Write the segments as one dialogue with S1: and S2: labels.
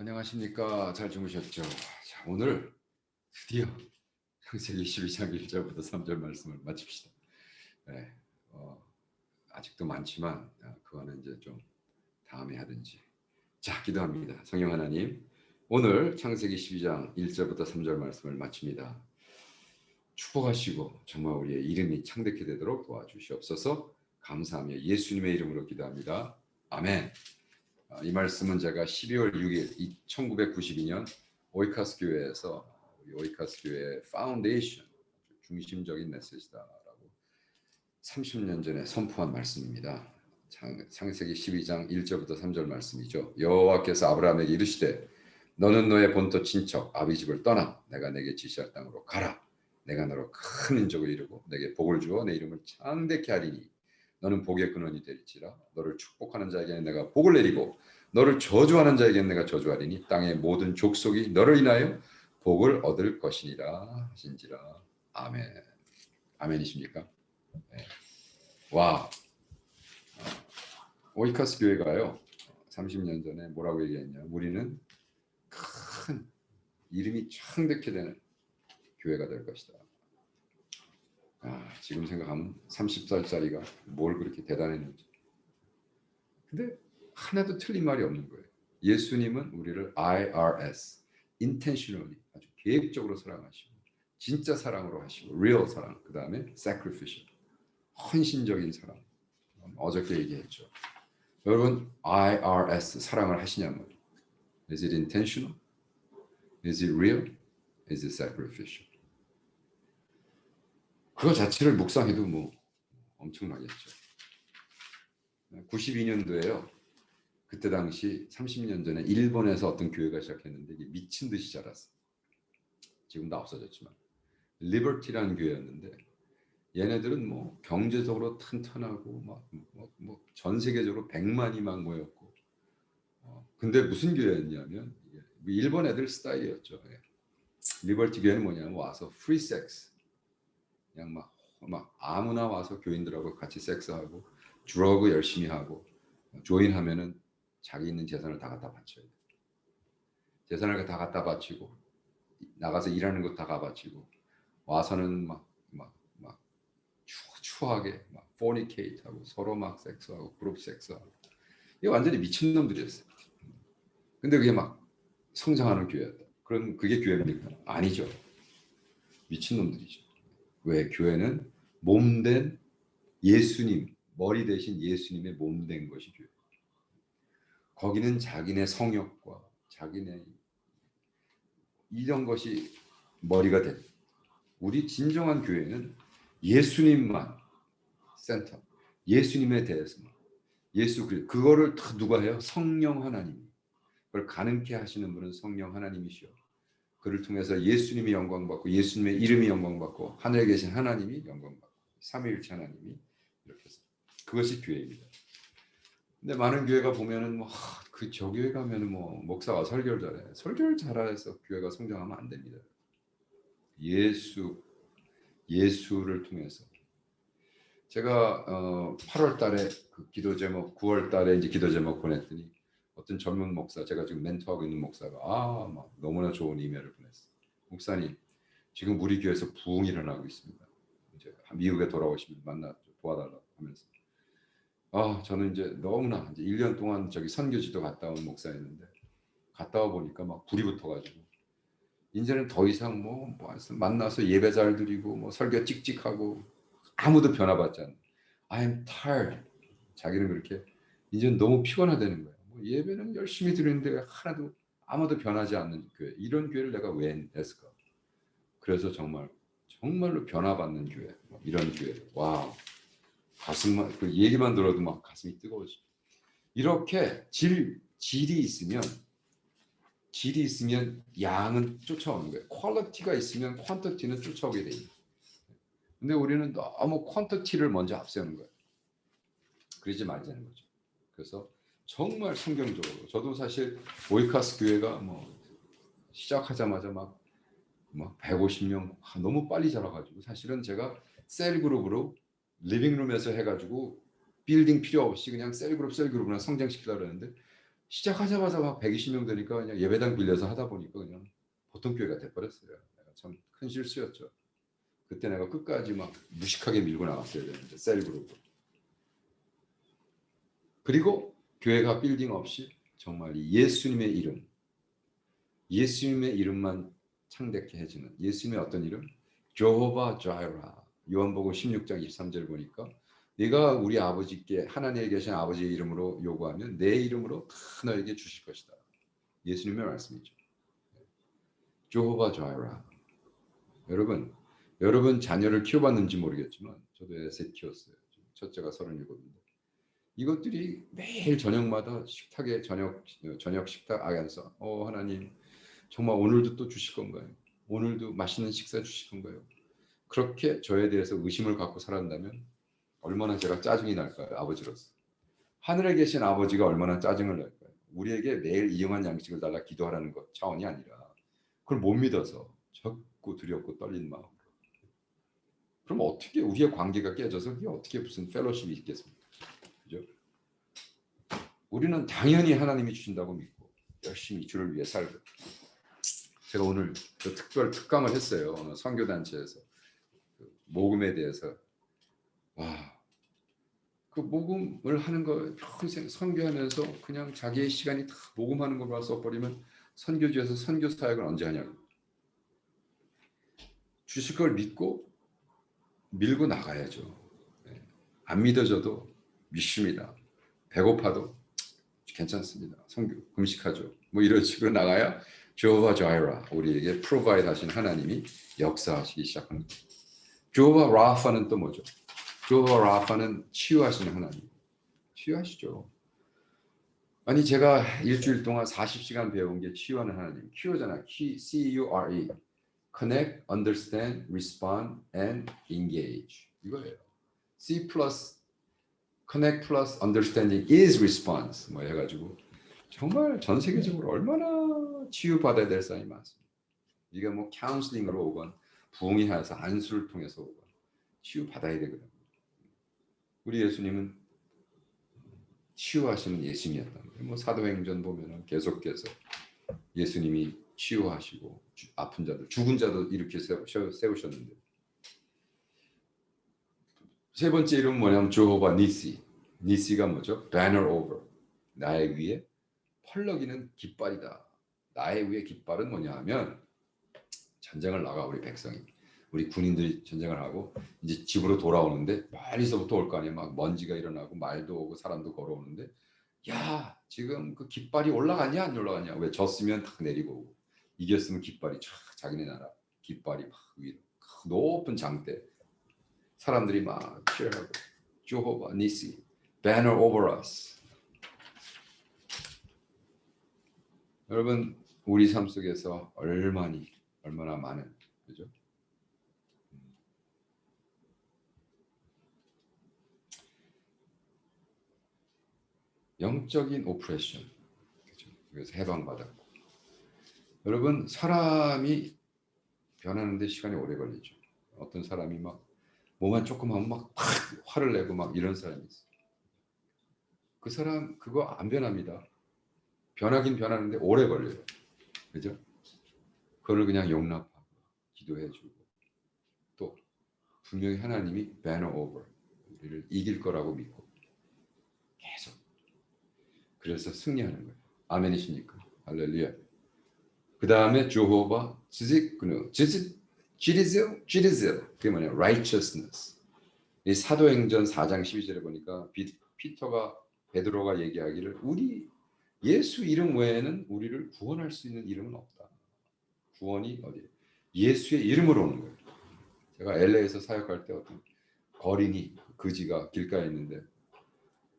S1: 안녕하십니까. 잘 주무셨죠? 자, 오늘 드디어 창세기 12장 1절부터 3절 말씀을 마칩시다. 네, 어, 아직도 많지만 어, 그거는 이제 좀 다음에 하든지. 자, 기도합니다. 성령 하나님, 오늘 창세기 12장 1절부터 3절 말씀을 마칩니다. 축복하시고 정말 우리의 이름이 창대케 되도록 도와주시옵소서. 감사하며 예수님의 이름으로 기도합니다. 아멘. 아, 이 말씀은 제가 12월 6일 1992년 오이카스 교회에서 오이카스 교회 파운데이션 중심적인 메시지다라고 30년 전에 선포한 말씀입니다. 창, 창세기 12장 1절부터 3절 말씀이죠. 여호와께서 아브라함에게 이르시되 너는 너의 본토 친척 아비 집을 떠나 내가 내게 지시할 땅으로 가라. 내가 너로 큰 민족을 이루고 내게 복을 주어 내 이름을 창대케 하리니 너는 복의 근원이 되리지라 너를 축복하는 자에게는 내가 복을 내리고 너를 저주하는 자에게는 내가 저주하리니 땅의 모든 족속이 너를 인하여 복을 얻을 것이니라 하신지라. 아멘. 아멘이십니까? 네. 와. 오이카스 교회가요 30년 전에 뭐라고 얘기했냐. 우리는 큰 이름이 창대케 되는 교회가 될 것이다 아, 지금 생각하면 30살짜리가 뭘 그렇게 대단했는지. 근데 하나도 틀린 말이 없는 거예요. 예수님은 우리를 IRS, intentionally 아주 계획적으로 사랑하시고 진짜 사랑으로 하시고 real 사랑, 그 다음에 sacrificial, 헌신적인 사랑. 어저께 얘기했죠. 여러분 IRS 사랑을 하시냐면 is it intentional? Is it real? Is it sacrificial? 그거 자체를 묵상해도 뭐 엄청나겠죠. 92년도에요. 그때 당시 30년 전에 일본에서 어떤 교회가 시작했는데 이게 미친 듯이 자랐어. 지금 다 없어졌지만 리버티라는 교회였는데 얘네들은 뭐 경제적으로 튼튼하고 막전 뭐, 뭐 세계적으로 100만이 막 모였고 어, 근데 무슨 교회였냐면 일본 애들 스타일이었죠. 예. 리버티 교회는 뭐냐면 와서 프리 섹스 그냥 막, 막 아무나 와서 교인들하고 같이 섹스하고 드러그 열심히 하고 조인하면은 자기 있는 재산을 다 갖다 바쳐야 돼. 재산을 다 갖다 바치고 나가서 일하는 것다 가바치고 와서는 막 막 막 추하게 막 포니케이트하고 서로 막 섹스하고 그룹 섹스하고 이게 완전히 미친 놈들이었어요. 근데 그게 막 성장하는 교회였다. 그럼 그게 교회입니까? 아니죠. 미친 놈들이죠. 왜 교회는 몸된 예수님 머리 대신 예수님의 몸된 것이 교회. 거기는 자기네 성욕과 자기네 이런 것이 머리가 된. 우리 진정한 교회는 예수님만 센터. 예수님에 대해서만. 예수 그 그거를 다 누가 해요? 성령 하나님. 그걸 가능케 하시는 분은 성령 하나님이시오. 그를 통해서 예수님이 영광 받고 예수님의 이름이 영광 받고 하늘에 계신 하나님이 영광 받고 삼위일체 하나님이 이렇게 해서 그것이 교회입니다. 근데 많은 교회가 보면은 뭐그 저 교회 가면은 뭐 목사가 설교를 잘해 설교를 잘해서 교회가 성장하면 안 됩니다. 예수 예수를 통해서 제가 어 8월 달에 그 기도 제목 9월 달에 이제 기도 제목 보냈더니 어떤 젊은 목사 제가 지금 멘토하고 있는 목사가 아막 너무나 좋은 이메일을 보냈어. 목사님 지금 우리 교회에서 부흥이 일어나고 있습니다. 이제 미국에 돌아오시면 만나 도와달라고 하면서 아 저는 이제 너무나 이제 1년 동안 저기 선교지도 갔다 온 목사였는데 갔다 와 보니까 막 불이 붙어가지고 이제는 더 이상 뭐, 뭐 만나서 예배 잘 드리고 뭐 설교 찍찍하고 아무도 변화받지 않는 I'm tired 자기는 그렇게 이제는 너무 피곤하다는 거예요. 뭐 예배는 열심히 드리는데 하나도 아무도 변하지 않는 교회 이런 교회를 내가 왜 했을까? 그래서 정말 정말로 변화받는 교회 뭐 이런 교회 와우 가슴만 그 얘기만 들어도 막 가슴이 뜨거워지. 이렇게 질 질이 있으면 질이 있으면 양은 쫓아오는 거예요. 퀄리티가 있으면 퀀터티는 쫓아오게 돼요. 근데 우리는 너무 퀀터티를 먼저 앞세우는 거예요. 그러지 말자는 거죠. 그래서 정말 성경적으로 저도 사실 오이카스 교회가 뭐 시작하자마자 막, 막 150명 너무 빨리 자라가지고 사실은 제가 셀 그룹으로 리빙룸에서 해가지고 빌딩 필요 없이 그냥 셀 그룹 셀 그룹으로 성장시키려고 했는데 시작하자마자 막 120명 되니까 그냥 예배당 빌려서 하다 보니까 그냥 보통 교회가 돼버렸어요. 참 큰 실수였죠. 그때 내가 끝까지 막 무식하게 밀고 나갔어야 되는데 셀 그룹으로. 그리고 교회가 빌딩 없이 정말 이 예수님의 이름, 예수님의 이름만 창대케 해주는 예수님의 어떤 이름? 조호바 자이라. 요한복음 16장 23절 보니까 네가 우리 아버지께 하나님에 계신 아버지의 이름으로 요구하면 내 이름으로 다 너에게 주실 것이다. 예수님의 말씀이죠. 조호바 자이라. 여러분, 여러분 자녀를 키워봤는지 모르겠지만 저도 애셋 키웠어요. 첫째가 37인데 이것들이 매일 저녁마다 식탁에 저녁 저녁 식탁 안에서 어 하나님 정말 오늘도 또 주실 건가요? 오늘도 맛있는 식사 주실 건가요? 그렇게 저에 대해서 의심을 갖고 살았다면 얼마나 제가 짜증이 날까요? 아버지로서. 하늘에 계신 아버지가 얼마나 짜증을 날까요? 우리에게 매일 이용한 양식을 달라 기도하라는 것 차원이 아니라 그걸 못 믿어서 적고 두렵고 떨린 마음. 그럼 어떻게 우리의 관계가 깨져서 이게 어떻게 무슨 펠로십이 있겠습니까? 그죠? 우리는 당연히 하나님이 주신다고 믿고 열심히 주를 위해 살고 제가 오늘 그 특별 특강을 했어요. 어느 선교 단체에서 그 모금에 대해서 와. 그 모금을 하는 거 평생 선교하면서 그냥 자기의 시간이 다 모금하는 걸로 써버리면 선교지에서 선교 사역을 언제 하냐고. 주실 걸 믿고 밀고 나가야죠. 네. 안 믿어져도 믿습니다. 배고파도 괜찮습니다. 성교 금식하죠. 뭐 이런 식으로 나가야 조바 자이라 우리에게 프로바이드 하신 하나님이 역사하시기 시작합니다. 조바 라파는 또 뭐죠? 조바 라파는 치유하시는 하나님. 치유하시죠. 아니 제가 일주일 동안 40시간 배운 게 치유하는 하나님. 키우잖아. C U R E. Connect, understand, respond, and engage. 이거예요. C 플러스 connect plus understanding is response 뭐 해가지고 정말 전 세계적으로 얼마나 치유받아야 될 사람이 많습니다. 이게 뭐 카운슬링으로 오건 부흥회에서 안수를 통해서 오건 치유받아야 되거든요. 우리 예수님은 치유하시는 예수님이었단 말이에요. 뭐 사도행전 보면은 계속해서 예수님이 치유하시고 아픈 자들, 죽은 자도 이렇게 세우셨는데 세 번째 이름은 뭐냐면 조호바 니시. 니시가 뭐죠? banner over. 나의 위에 펄럭이는 깃발이다. 나의 위에 깃발은 뭐냐 하면 전쟁을 나가 우리 백성이. 우리 군인들이 전쟁을 하고 이제 집으로 돌아오는데 멀리서부터 올 거 아니에요. 막 먼지가 일어나고 말도 오고 사람도 걸어오는데 야 지금 그 깃발이 올라갔냐 안 올라갔냐 왜 졌으면 탁 내리고 이겼으면 깃발이 쫙 자기네 나라 깃발이 막 위로 높은 장대 사람들이 막 cheer하고 조호바 니시 banner over us 여러분 우리 삶 속에서 얼마니 얼마나 많은 그죠? 영적인 오프레션 그죠? 그래서 해방받았고 여러분 사람이 변하는데 시간이 오래 걸리죠. 어떤 사람이 막 뭐만 조금 하면 막 화를 내고 막 이런 사람이 있어요. 그 사람 그거 안 변합니다. 변하긴 변하는데 오래 걸려요. 그죠? 그걸 그냥 용납하고 기도해 주고 또 분명히 하나님이 banner over 우리를 이길 거라고 믿고 계속 그래서 승리하는 거예요. 아멘이십니까? 할렐루야. 그 다음에 조호바 지직근우 지직 지리즈 지리즈 그게 뭐냐 righteousness 이 사도행전 4장 12절에 보니까 비, 피터가 베드로가 얘기하기를 우리 예수 이름 외에는 우리를 구원할 수 있는 이름은 없다. 구원이 어디? 예수의 이름으로 오는 거예요. 제가 LA에서 사역할 때 어떤 거린이 그지가 길가에 있는데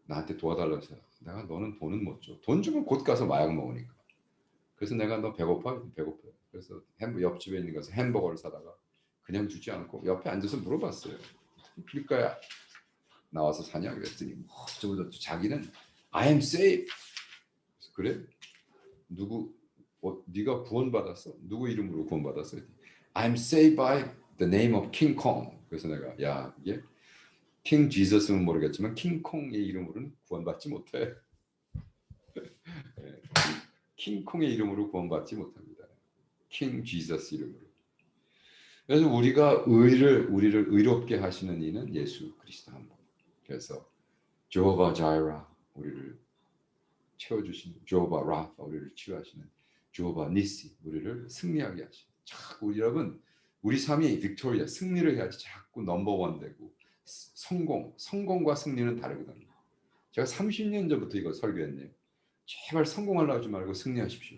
S1: 나한테 도와달라서 내가 너는 돈은 못 줘. 돈 주면 곧 가서 마약 먹으니까. 그래서 내가 너 배고파? 배고파. 그래서 햄 옆집에 있는 가서 햄버거를 사다가 그냥 주지 않고 옆에 앉아서 물어봤어요. 길가에 나와서 사냐 그랬더니 뭐 어쩌고 자기는 I am safe. 그래? 누구 어, 네가 구원받았어? 누구 이름으로 구원받았어? I'm saved by the name of King Kong. 그래서 내가 야 이게 킹 지저스는 모르겠지만 킹콩의 이름으로는 구원받지 못해. 예, 킹콩의 이름으로 구원받지 못합니다. 킹 지저스 이름으로. 그래서 우리가 의를 우리를 의롭게 하시는 이는 예수 그리스도 한 분. 그래서 조바 자이라 우리를 채워주시는 조바 라파 우리를 치유하시는 조바 니시 우리를 승리하게 하시는. 자꾸 우리 여러분 우리 삶이 빅토리아 승리를 해야지 자꾸 넘버원 되고 스- 성공 성공과 승리는 다르거든요. 제가 30년 전부터 이거 설교했네요. 제발 성공하려고 하지 말고 승리하십시오.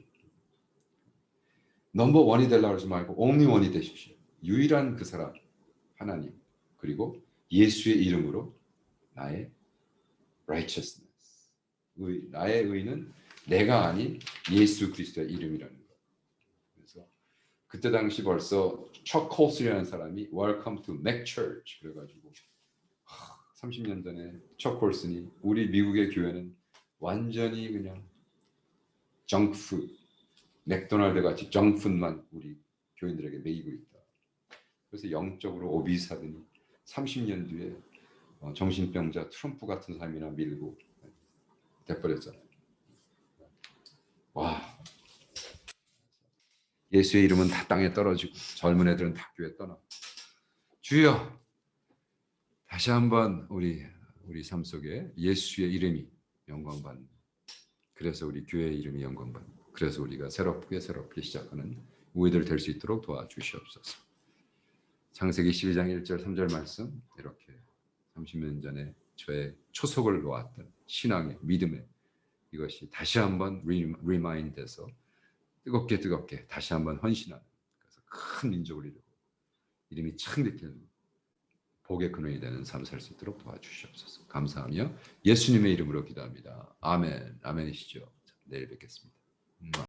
S1: 넘버 원이 되려고 하지 말고 옴니 원이 되십시오. 유일한 그 사람 하나님 그리고 예수의 이름으로 나의 righteousness 의, 나의 의는 내가 아닌 예수 그리스도의 이름이라는 거. 그래서 그때 당시 벌써 척 콜스라는 사람이 Welcome to Mac Church 그래가지고 30년 전에 척 콜슨이 우리 미국의 교회는 완전히 그냥 정푸 맥도날드 같이 정푸만 우리 교인들에게 먹이고 있다. 그래서 영적으로 오비사더니 30년 뒤에 어, 정신병자 트럼프 같은 사람이나 밀고 돼버렸잖아요. 와 예수의 이름은 다 땅에 떨어지고 젊은 애들은 다 교회 떠나. 주여 다시 한번 우리 우리 삶 속에 예수의 이름이 영광 받는. 그래서 우리 교회의 이름이 영광 받는. 그래서 우리가 새롭게 새롭게 시작하는 우리들 될 수 있도록 도와주시옵소서. 창세기 12장 1절 3절 말씀 이렇게 30년 전에 저의 초석을 놓았던 신앙의 믿음의 이것이 다시 한번 리마인드해서 뜨겁게 뜨겁게 다시 한번 헌신하는 그래서 큰 민족을 이루고 이름이 창대케는 복의 근원이 되는 삶 살 수 있도록 도와주시옵소서. 감사하며 예수님의 이름으로 기도합니다. 아멘. 아멘이시죠. 자, 내일 뵙겠습니다. 음.